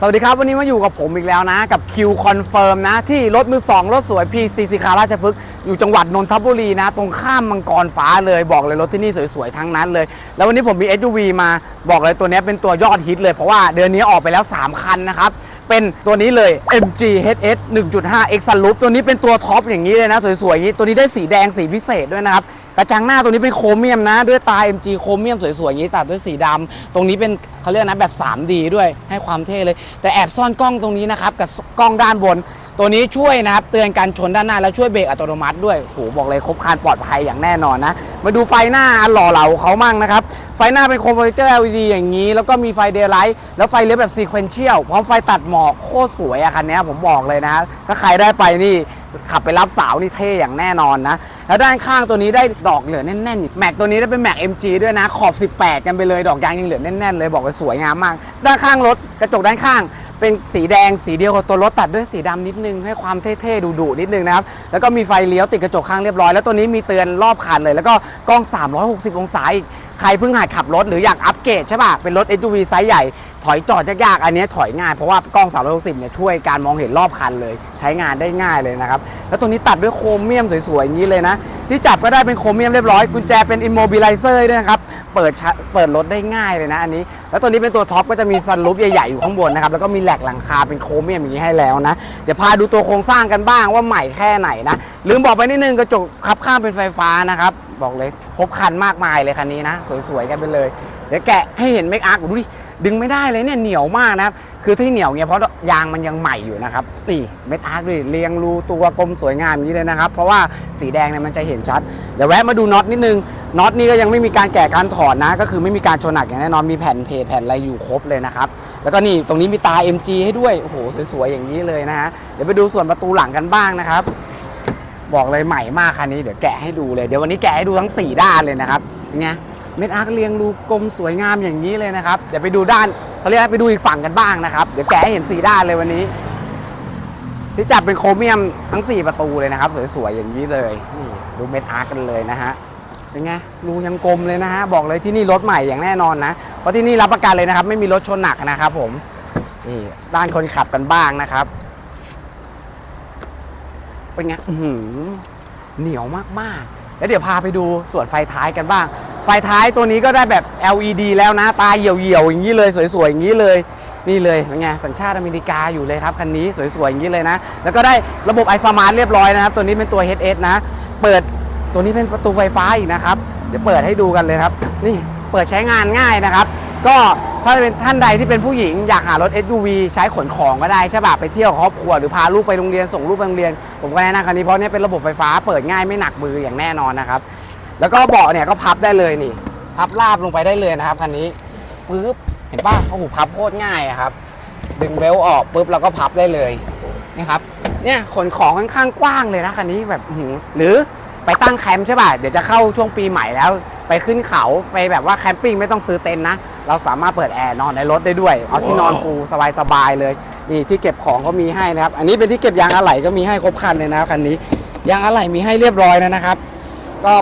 สวัสดีครับ วันนี้มาอยู่กับผมอีกแล้วนะ กับ Q Confirm นะ ที่รถมือ2รถสวย PCC คาราชพฤกษ์อยู่จังหวัดนนทบุรีนะ ตรงข้ามมังกรฟ้าเลยบอกเลยรถที่นี่สวยๆ ทั้งนั้นเลย แล้ววันนี้ผมมี SUV มาบอกเลยตัวนี้เป็นตัวยอดฮิตเลย เพราะว่าเดือนนี้ออกไปแล้ว 3 คันนะครับ เป็นตัวนี้เลย MG HS 1.5 X Sunroof ตัวนี้เป็นตัวท็อปอย่างนี้เลยนะ สวยๆอย่างนี้ ตัวนี้ได้สีแดงสีพิเศษด้วยนะครับกระจังหน้าตัวนี้เป็นโครเมียมนะ ด้วยตา MG โครเมียมสวยๆอย่างนี้ตัดด้วยสีดำตรงนี้เป็นเขาเรียกนะแบบ 3D ด้วยให้ความเท่เลย แต่แอบซ่อนกล้องตรงนี้นะครับกับกล้องด้านบน ตัวนี้ช่วยนะครับเตือนการชนด้านหน้าแล้วช่วยเบรกอัตโนมัติด้วยโหบอกเลยครบครันปลอดภัยอย่างแน่นอนนะ มาดูไฟหน้าอันหล่อเหลาเขามั่งนะครับ ไฟหน้าเป็นโคมโปรเจคเตอร์ LED อย่างนี้ แล้วก็มีไฟเดย์ไลท์แล้วไฟเลี้ยวแบบซีเควนเชียลพร้อมไฟตัดหมอกโคตรสวยอะคันนี้ผมบอกเลยนะ ถ้าใครได้ไปนี่ขับไปรับสาวนี่เท่อย่างแน่นอนนะ แล้วด้านข้างตัวนี้ได้ดอกเหลือแน่นๆอีกแม็กตัวนี้ได้เป็นแม็ก MG ด้วยนะขอบ 18 กันไปเลยดอกยางยังเหลือแน่นๆเลยบอกเลยสวยงามมาก ด้านข้างรถกระจกด้านข้าง เป็นสีแดงสีเดียวกับตัวรถตัดด้วยสีดำนิดนึงให้ความเท่ๆดุๆนิดนึงนะครับแล้วก็มีไฟเลี้ยวติดกระจกข้างเรียบร้อยแล้วตัวนี้มีเตือนรอบคันเลย แล้วก็กล้อง 360 องศาอีก ใครเพิ่งหัดขับรถหรืออยากอัปเกรดใช่ป่ะ เป็นรถ SUV ไซส์ใหญ่ ถอยจอดยากๆ อันนี้ถอยง่าย เพราะว่ากล้อง 360 เนี่ยช่วยการมองเห็นรอบคันเลย ใช้งานได้ง่ายเลยนะครับ แล้วตัวนี้ตัดด้วยโครเมียมสวยๆ อย่างนี้เลยนะ ที่จับก็ได้เป็นโครเมียมเรียบร้อย กุญแจเป็น immobilizer ด้วยนะครับ เปิดชะเปิดรถได้ง่ายเลยนะอันนี้ แล้วตัวนี้เป็นตัวท็อปก็จะมีซันรูฟใหญ่ๆ อยู่ข้างบนนะครับ แล้วก็มีแหลกหลังคาเป็นโครเมียมอย่างนี้ให้แล้วนะ เดี๋ยวพาดูตัวโครงสร้างกันบ้างว่าใหม่แค่ไหนนะ ลืมบอกไปนิดนึงกระจกคับข้างเป็นไฟฟ้านะครับบอกเลยครบคันมากมายเลยคันนี้นะสวยๆกันไปเลย เดี๋ยวแกะให้เห็นเมคอาร์คดูดิดึงไม่ได้เลยเนี่ยเหนียวมากนะครับ คือที่เหนียวเนี่ยเพราะยางมันยังใหม่อยู่นะครับนี่เมคอาร์คด้วยเรียงรูตัวกลมสวยงามอย่างนี้เลยนะครับ เพราะว่าสีแดงเนี่ยมันจะเห็นชัด เดี๋ยวแวะมาดูน็อตนิดนึงน็อตนี่ก็ยังไม่มีการแกะการถอดนะ ก็คือไม่มีการชนหนักอย่างแน่นอนมีแผ่นเพจแผ่นอะไรอยู่ครบเลยนะครับแล้วก็นี่ตรงนี้มีตา MG ให้ด้วยโอ้โหสวยๆอย่างนี้เลยนะฮะเดี๋ยวไปดูส่วนประตูหลังกันบ้างนะครับบอกเลยใหม่มากคันนี้เดี๋ยวแกะให้ดูเลย เดี๋ยววันนี้แกะให้ดูทั้ง 4 ด้านเลยนะครับเป็นไง เม็ดอาร์คเรียงรูกลมสวยงามอย่างนี้เลยนะครับ เดี๋ยวไปดูด้านเขาเรียกไปดูอีกฝั่งกันบ้างนะครับ เดี๋ยวแกให้เห็น4ด้านเลยวันนี้ ที่จับเป็นโครเมียมทั้ง 4 ประตูเลยนะครับ สวยๆอย่างนี้เลยนี่ดูเม็ดอาร์คกันเลยนะฮะเป็นไงรูยังกลมเลยนะฮะบอกเลยที่นี่รถใหม่อย่างแน่นอนนะเพราะที่นี่รับประกันเลยนะครับ ไม่มีรถชนหนักนะครับ ผมนี่ด้านคนขับกันบ้างนะครับเป็นไงอื้อหือเหนียวมากๆ แล้วเดี๋ยวพาไปดูส่วนไฟท้ายกันบ้าง ฟท้ายตัวนี้ก็ได้แบบ LED แล้วนะ ตาเหี่ยวๆอย่างนี้เลย สวยๆอย่างนี้เลยนี่เลยเป็นไงสัญชาติอเมริกาอยู่เลยครับ คันนี้สวยๆ อย่างนี้เลยนะ แล้วก็ได้ระบบไอสมาร์ทเรียบร้อยนะครับ ตัวนี้เป็นตัว HS นะ เปิดตัวนี้เป็นประตูไฟฟ้าอีกนะครับ เดี๋ยวเปิดให้ดูกันเลยครับ นี่เปิดใช้งานง่ายนะครับ ก็ถ้าเป็นท่านใดที่เป็นผู้หญิงอยากหารถ SUV ใช้ขนของก็ได้ใช่ป่ะไปเที่ยวครอบครัวหรือพาลูกไปโรงเรียนส่งลูกไปโรงเรียน ผมก็แนะนำคันนี้เพราะนี่เป็นระบบไฟฟ้าเปิดง่ายไม่หนักมืออย่างแน่นอนนะครับ แล้วก็เบาะเนี่ยก็พับได้เลยนี่ พับราบลงไปได้เลยนะครับคันนี้ปึ๊บเห็นป่ะโอ้โหพับโคตรง่ายครับ ดึงเบลต์ออกปุ๊บเราก็พับได้เลยนี่ครับเนี่ยขนของค่อนข้างกว้างเลยนะคันนี้แบบหือหรือไปตั้งแคมป์ใช่ป่ะเดี๋ยวจะเข้าช่วงปีใหม่แล้ว ไปขึ้นเขาไปแบบว่าแคมปิ้งไม่ต้องซื้อเต็นท์นะ เราสามารถเปิดแอร์นอนในรถได้ด้วย เอาที่นอนปูสบายๆเลยนี่ที่เก็บของเขามีให้นะครับ อันนี้เป็นที่เก็บยางอะไหล่ก็มีให้ครบคันเลยนะครับคันนี้ยางอะไหล่มีให้เรียบร้อยแล้วนะครับ ก็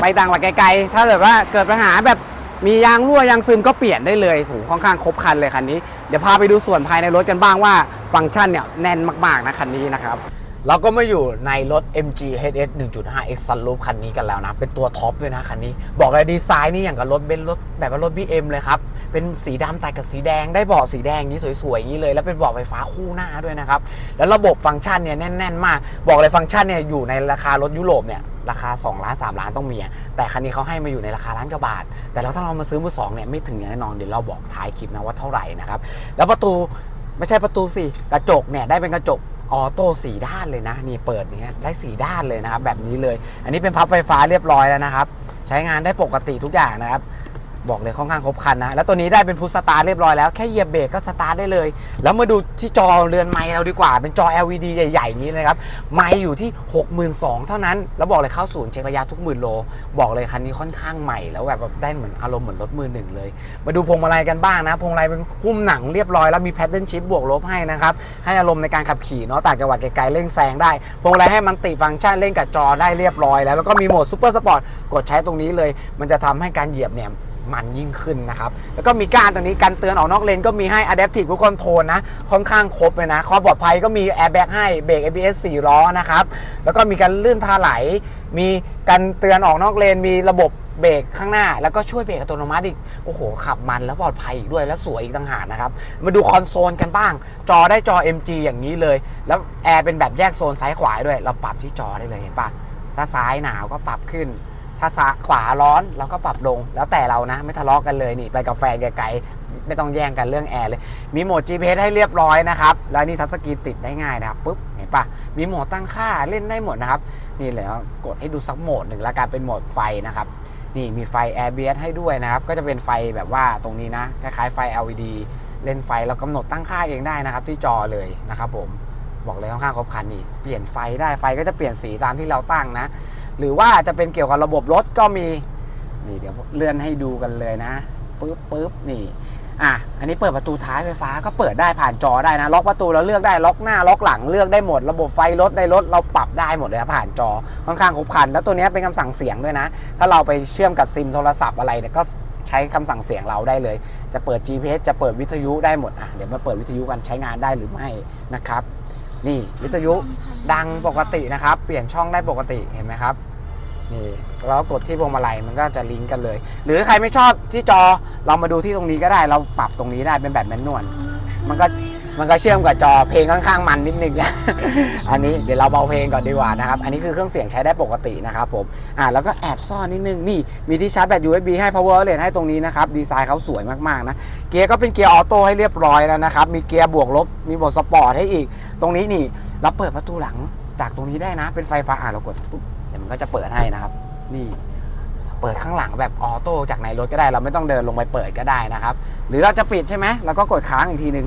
ไปต่างจังหวัดไกลๆ ถ้าเกิดว่าเกิดปัญหาแบบมียางรั่วยางซึมก็เปลี่ยนได้เลยโหค่อนข้างครบคันเลยคันนี้ เดี๋ยวพาไปดูส่วนภายในรถกันบ้างว่าฟังก์ชันเนี่ยแน่นมากๆนะคันนี้นะครับ เราก็มาอยู่ในรถ MG HS 1.5 X Sunroof คันนี้กันแล้วนะ เป็นตัวท็อปด้วยนะคันนี้ บอกเลยดีไซน์นี่อย่างกับรถเบนซ์รถแบบว่ารถ BM เลยครับ เป็นสีดำแต่กับสีแดง ได้เบาะสีแดงนี้สวยๆอย่างนี้เลย แล้วเป็นเบาะไฟฟ้าคู่หน้าด้วยนะครับ แล้วระบบฟังก์ชันเนี่ยแน่น ๆ มาก บอกเลยฟังก์ชันเนี่ยอยู่ในราคารถยุโรปเนี่ยราคา 2 ล้าน 3 ล้านต้องมี แต่คันนี้เขาให้มาอยู่ในราคาล้านกว่าบาท แต่แล้วถ้าเรามาซื้อมือสองเนี่ยไม่ถึงอย่างแน่นอนเดี๋ยวเราบอกท้ายคลิปนะว่าเท่าไหร่นะครับ แล้วประตูไม่ใช่ประตูสิกระจกเนี่ยได้เป็นกระจก ออโต้สีด้านเลยนะนี่เปิดเนี้ยได้สีด้านเลยนะครับแบบนี้เลย อันนี้เป็นพับไฟฟ้าเรียบร้อยแล้วนะครับ ใช้งานได้ปกติทุกอย่างนะครับ บอกเลยค่อนข้างครบครันนะ แล้วตัวนี้ได้เป็นพุทสตาร์เรียบร้อยแล้วแค่เหยียบเบรกก็สตาร์ทได้เลย แล้วมาดูที่จอเรือนไม้เราดีกว่า เป็นจอ LED ใหญ่ๆอย่างนี้เลยครับไม้อยู่ที่ 62,000 เท่านั้น แล้วบอกเลยเข้าศูนย์เช็คระยะทุกหมื่นโล บอกเลยคันนี้ค่อนข้างใหม่แล้วแบบได้เหมือนอารมณ์เหมือนรถมือหนึ่งเลย มาดูพวงมาลัยกันบ้างนะพวงมาลัยเป็นหุ้มหนังเรียบร้อยแล้วมีแพดเดิลชิพบวกลบให้นะครับให้อารมณ์ในการขับขี่เนาะต่างจังหวัดไกลๆเร่งแซงได้พวงมาลัยให้มันติฟังก์ชันเล่นกับจอได้เรียบร้อยแล้วแล้วก็มีโหมดซูเปอร์สปอร์ตกดใช้ตรงนี้เลย มันจะทำให้การเหยียบเนี่ย มันยิ่งขึ้นนะครับ แล้วก็มีก้านตรงนี้กันเตือนออกนอกเลนก็มีให้ Adaptive Cruise Control นะ ค่อนข้างครบเลยนะความปลอดภัยก็มี Airbag ให้เบรก ABS 4 ล้อนะครับ แล้วก็มีการลื่นทาไหล มีการเตือนออกนอกเลน มีระบบเบรกข้างหน้า แล้วก็ช่วยเบรกอัตโนมัติอีก โอ้โห ขับมันแล้วปลอดภัยอีกด้วย แล้วสวยอีกต่างหากนะครับ มาดูคอนโซลกันบ้าง จอได้จอ MG อย่างนี้เลย แล้วแอร์เป็นแบบแยกโซนซ้ายขวาด้วย เราปรับที่จอได้เลยเห็นปะถ้าซ้ายหนาวก็ปรับขึ้น ถ้าซาขวาร้อนเราก็ปรับลง แล้วแต่เรานะ ไม่ทะเลาะกันเลยนี่ไปกับแฟนไกลๆไม่ต้องแย่งกันเรื่องแอร์เลย มีโหมด GPS ให้เรียบร้อยนะครับ แล้วนี่ทัชสกรีนติดได้ง่ายนะครับปุ๊บเห็นปะมีโหมดตั้งค่าเล่นได้หมดนะครับ นี่เลยกดให้ดูสักโหมดหนึ่งแล้วกันเป็นโหมดไฟนะครับนี่มีไฟ ABS ให้ด้วยนะครับ ก็จะเป็นไฟแบบว่าตรงนี้นะคล้ายๆไฟ LED เล่นไฟเรากำหนดตั้งค่าเองได้นะครับ ที่จอเลยนะครับผมบอกเลยค่อนข้างครบครันนี่เปลี่ยนไฟได้ไฟก็จะเปลี่ยนสีตามที่เราตั้งนะ หรือว่าจะเป็นเกี่ยวกับระบบรถก็มีนี่เดี๋ยวเลื่อนให้ดูกันเลยนะปึ๊บปึ๊บนี่อะอันนี้เปิดประตูท้ายไฟฟ้าก็เปิดได้ผ่านจอได้นะล็อกประตูเราเลือกได้ล็อกหน้าล็อกหลังเลือกได้หมด ระบบไฟรถในรถเราปรับได้หมดเลยผ่านจอค่อนข้างครบครัน แล้วตัวนี้เป็นคำสั่งเสียงด้วยนะ ถ้าเราไปเชื่อมกับซิมโทรศัพท์อะไรเนี่ยก็ใช้คำสั่งเสียงเราได้เลย จะเปิด GPS จะเปิดวิทยุได้หมดอะเดี๋ยวมาเปิดวิทยุกันใช้งานได้หรือไม่นะครับ นี่วิทยุดังปกตินะครับ เปลี่ยนช่องได้ปกติเห็นไหมครับนี่แล้วกดที่พวงมาลัยมันก็จะลิงก์กันเลย หรือใครไม่ชอบที่จอเรามาดูที่ตรงนี้ก็ได้ เราปรับตรงนี้ได้เป็นแบบแมนนวลมันก็ มันก็เชื่อมกับจอเพลงค่อนข้างมันนิดนึง อันนี้เดี๋ยวเราเบาเพลงก่อนดีกว่านะครับ อันนี้คือเครื่องเสียงใช้ได้ปกตินะครับผม อ่าแล้วก็แอบซ่อนนิดนึง นี่มีที่ชาร์จแบต USB ให้ power outlet ให้ตรงนี้นะครับ ดีไซน์เขาสวยมากๆนะ เกียร์ก็เป็นเกียร์ออโต้ให้เรียบร้อยแล้วนะครับ มีเกียร์บวกลบ มีโหมดสปอร์ตให้อีก ตรงนี้นี่เราเปิดประตูหลังจากตรงนี้ได้นะ เป็นไฟฟ้า อ่าเรากดปุ๊บ เดี๋ยวมันก็จะเปิดให้นะครับ นี่เปิดข้างหลังแบบออโต้จากในรถก็ได้ เราไม่ต้องเดินลงไปเปิดก็ได้นะครับ หรือเราจะปิดใช่ไหมเราก็กดค้างอีกทีนึง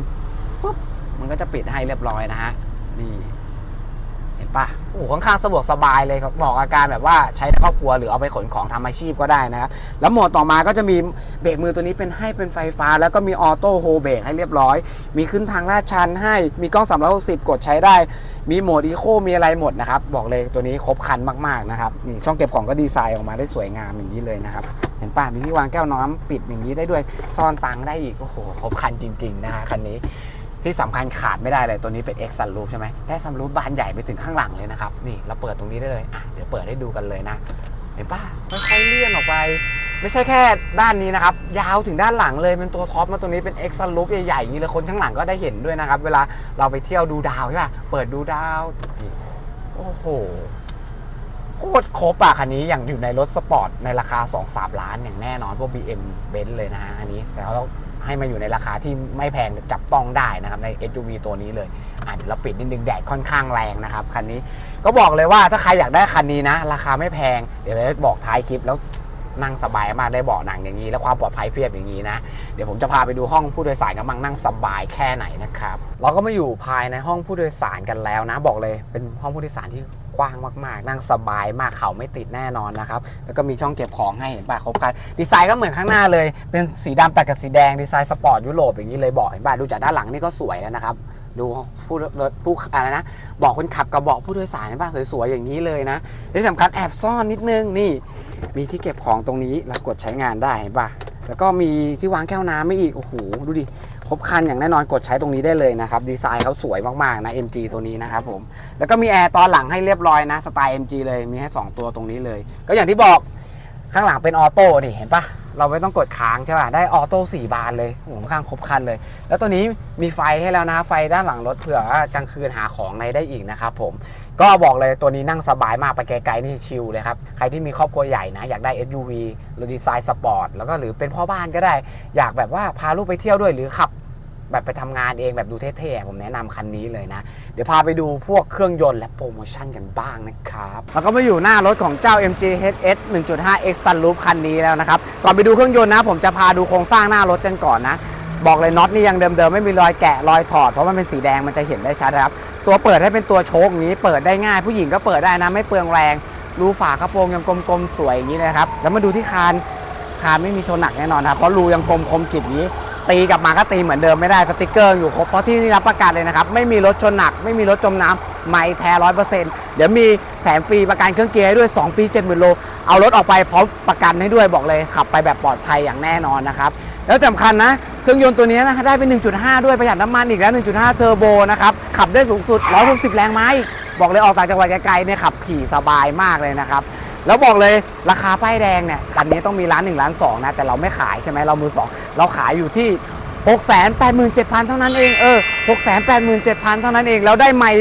ปุ๊บมันก็จะปิดให้เรียบร้อยนะฮะนี่เห็นปะโอ้โหค่อนข้างสะดวกสบายเลยบอกอาการแบบว่าใช้ในครอบครัวหรือเอาไปขนของทำอาชีพก็ได้นะครับแล้วโหมดต่อมาก็จะมีเบรกมือตัวนี้เป็นให้เป็นไฟฟ้า แล้วก็มีออโต้โฮเบรกให้เรียบร้อย มีขึ้นทางลาดชันให้ มีกล้อง 360 กดใช้ได้ มีโหมดอีโคมีอะไรหมดนะครับ บอกเลยตัวนี้ครบครันมากๆนะครับนี่ช่องเก็บของก็ดีไซน์ออกมาได้สวยงามอย่างนี้เลยนะครับเห็นป่ะมีที่วางแก้วน้ำปิดอย่างนี้ได้ด้วยซ่อนตังค์ได้อีกโอ้โหครบครันจริง ๆ นะฮะคันนี้ ที่สำคัญขาดไม่ได้เลยตัวนี้เป็น X Sunroof ใช่ไหมได้ Sunroof บานใหญ่ไปถึงข้างหลังเลยนะครับ นี่เราเปิดตรงนี้ได้เลยอะเดี๋ยวเปิดให้ดูกันเลยนะ เห็นป่ะค่อยๆเลื่อนออกไป ไม่ใช่แค่ด้านนี้นะครับ ยาวถึงด้านหลังเลยเป็นตัวท็อปมาตัวนี้เป็น X Sunroof ใหญ่ๆอย่างนี้เลยคนข้างหลังก็ได้เห็นด้วยนะครับ เวลาเราไปเที่ยวดูดาวใช่ป่ะเปิดดูดาวโอ้โหโคตรครบอะคันนี้อย่างอยู่ในรถสปอร์ตในราคา 2-3 ล้านอย่างแน่นอนพวก BM Benz เลยนะฮะอันนี้แต่เรา ให้มาอยู่ในราคาที่ไม่แพงจับต้องได้นะครับใน SUV ตัวนี้เลยอะเดี๋ยวเราปิดนิดนึงแดดค่อนข้างแรงนะครับคันนี้ก็บอกเลยว่าถ้าใครอยากได้คันนี้นะ ราคาไม่แพงเดี๋ยวเราบอกท้ายคลิปแล้วนั่งสบายมากได้เบาะหนังอย่างนี้ และความปลอดภัยเพียบอย่างนี้นะ เดี๋ยวผมจะพาไปดูห้องผู้โดยสารกำลังนั่งสบายแค่ไหนนะครับ เราก็มาอยู่ภายในห้องผู้โดยสารกันแล้วนะ บอกเลยเป็นห้องผู้โดยสารที่ กว้างมากๆ นั่งสบายมากเข่าไม่ติดแน่นอนนะครับ แล้วก็มีช่องเก็บของให้เห็นป่ะครบครันดีไซน์ก็เหมือนข้างหน้าเลย เป็นสีดำตัดกับสีแดงดีไซน์สปอร์ตยุโรปอย่างนี้เลยเบอกเห็นป่ะดูจากด้านหลังนี่ก็สวยแล้วนะครับดูผู้ผู้อะไรนะเบอกคนขับกับเบาะผู้โดยสารเห็นป่ะสวยๆอย่างนี้เลยนะที่สำคัญแอบซ่อนนิดนึงนี่มีที่เก็บของตรงนี้เรากดใช้งานได้เห็นป่ะแล้วก็มีที่วางแก้วน้ำไม่อีกโอ้โหดูดิ ครบคันอย่างแน่นอนกดใช้ตรงนี้ได้เลยนะครับดีไซน์เขาสวยมากๆนะ MG ตัวนี้นะครับผมแล้วก็มีแอร์ตอนหลังให้เรียบร้อยนะสไตล์ MG เลยมีให้ 2 ตัวตรงนี้เลย ก็อย่างที่บอกข้างหลังเป็นออโต้นี่เห็นปะ เราไม่ต้องกดค้างใช่ป่ะ ได้ออโต้4บานเลยผมค้างครบคันเลย แล้วตัวนี้มีไฟให้แล้วนะไฟด้านหลังรถเผื่อว่ากลางคืนหาของในได้อีกนะครับผม ก็บอกเลยตัวนี้นั่งสบายมากไปไกลๆนี่ชิลเลยครับ ใครที่มีครอบครัวใหญ่นะ อยากได้ SUV หรือดีไซน์สปอร์ตแล้วก็หรือเป็นพ่อบ้านก็ได้ อยากแบบว่าพาลูกไปเที่ยวด้วยหรือขับ แบบไปทำงานเองแบบดูเท่ๆผมแนะนำคันนี้เลยนะ เดี๋ยวพาไปดูพวกเครื่องยนต์และโปรโมชั่นกันบ้างนะครับ แล้วก็มาอยู่หน้ารถของเจ้า MG HS 1.5 X Sunroof คันนี้แล้วนะครับ ก่อนไปดูเครื่องยนต์นะ ผมจะพาดูโครงสร้างหน้ารถกันก่อนนะ บอกเลยน็อตนี่ยังเดิมๆ ไม่มีรอยแกะรอยถอดเพราะมันเป็นสีแดงมันจะเห็นได้ชัดนะครับ ตัวเปิดให้เป็นตัวโชคนี้เปิดได้ง่ายผู้หญิงก็เปิดได้นะไม่เปลืองแรงรูฝากระโปรงยังกลมๆสวยอย่างนี้เลยครับแล้วมาดูที่คานคานไม่มีชนหนักแน่นอนครับเพราะรูยังกลมคมกิบอย่างนี้ ตีกลับมาก็ตีเหมือนเดิมไม่ได้สติกเกอร์อยู่ครบเพราะที่นี่รับประกันเลยนะครับ ไม่มีรถชนหนัก ไม่มีรถจมน้ำไม่แท้ร้อยเปอร์เซ็นต์เดี๋ยวมีแถมฟรีประกันเครื่องเกียร์ให้ด้วย 2 ปี70,000โล เอารถออกไปพร้อมประกันให้ด้วยบอกเลยขับไปแบบปลอดภัยอย่างแน่นอนนะครับ แล้วสำคัญนะ เครื่องยนต์ตัวนี้นะได้เป็น 1.5 ด้วยประหยัดน้ำมันอีกแล้ว 1.5 เทอร์โบนะครับขับได้สูงสุด 160 แรงม้าอีกบอกเลยออกต่างจังหวัดไกลๆเนี่ยขับขี่สบายมากเลยนะครับ แล้วบอกเลยราคาป้ายแดงเนี่ยคันนี้ต้องมีร้าน1ล้าน2นะแต่เราไม่ขายใช่ไหมเรามือ 2 เราขายอยู่ที่ 687,000 เท่านั้นเองเออ687,000 เท่านั้นเองแล้วได้ไม่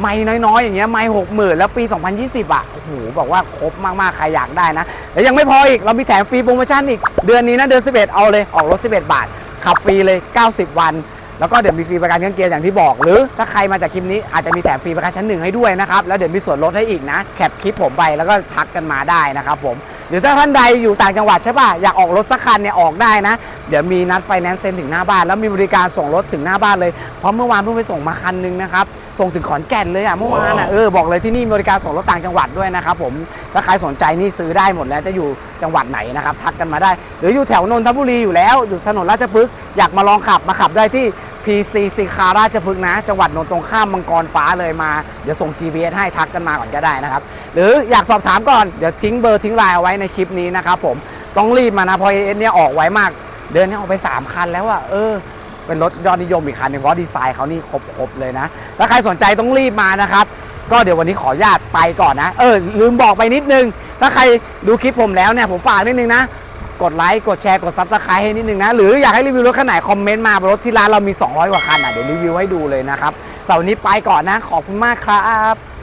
ไม่น้อยๆ อย่างเงี้ยไม่60,000แล้วปี 2020 อะโอ้โหบอกว่าครบมากๆ ใครอยากได้นะ แล้วยังไม่พออีก เรามีแถมฟรีโปรโมชั่นอีก เดือนนี้นะ เดือน 11 เอาเลยออกรถ 11 บาท ขับฟรีเลย 90 วัน แล้วก็เดี๋ยวมีฟรีประกันเครื่องเกียร์อย่างที่บอก หรือถ้าใครมาจากคลิปนี้อาจจะมีแถมฟรีประกันชั้นหนึ่งให้ด้วยนะครับ แล้วเดี๋ยวมีส่วนลดให้อีกนะ แคปคลิปผมไปแล้วก็ทักกันมาได้นะครับผมหรือถ้าท่านใดอยู่ต่างจังหวัดใช่ป่ะอยากออกรถสักคันเนี่ยออกได้นะ เดี๋ยวมีนัดไฟแนนซ์เซ็นถึงหน้าบ้าน แล้วมีบริการส่งรถถึงหน้าบ้านเลย เพราะเมื่อวานเพิ่งไปส่งมาคันหนึงนะครับ ส่งถึงขอนแก่นเลยอะเมื่อวานอะเออบอกเลยที่นี่มีบริการส่งรถต่างจังหวัดด้วยนะครับผมถ้าใครสนใจนี่ซื้อได้หมดแล้วจะอยู่จังหวัดไหนนะครับทักกันมาได้ หรืออยู่แถวนนทบุรีอยู่แล้วอยู่ถนนราชพฤกษ์อยากมาลองขับมาขับได้ที่ PC ซีคาราชพฤกษ์นะ จังหวัดนนท์ตรงข้ามมังกรฟ้าเลยมา เดี๋ยวส่ง GPS ให้ทักกันมาก่อนก็ได้นะครับ หรืออยากสอบถามก่อน เดี๋ยวทิ้งเบอร์ทิ้งไลน์เอาไว้ในคลิปนี้นะครับผมต้องรีบมานะเพราะเอเนี่ยออกไวมาก เดือนนี้ออกไป 3 คันแล้วอะเออเป็นรถยอดนิยมอีกคันหนึงเพราะดีไซน์เขานี่ครบๆเลยนะถ้าใครสนใจต้องรีบมานะครับ ก็เดี๋ยววันนี้ขออนุญาตไปก่อนนะ เออ ลืมบอกไปนิดนึง ถ้าใครดูคลิปผมแล้วเนี่ยผมฝากนิดนึงนะ กดไลค์กดแชร์กดซับสไครต์ให้นิดนึงนะ หรืออยากให้รีวิวรถคันไหนคอมเมนต์มารถที่ร้านเรามี 200 กว่าคันอะเดี๋ยวรีวิวให้ดูเลยนะครับสำหรับวันนี้ไปก่อนนะขอบคุณมากครับ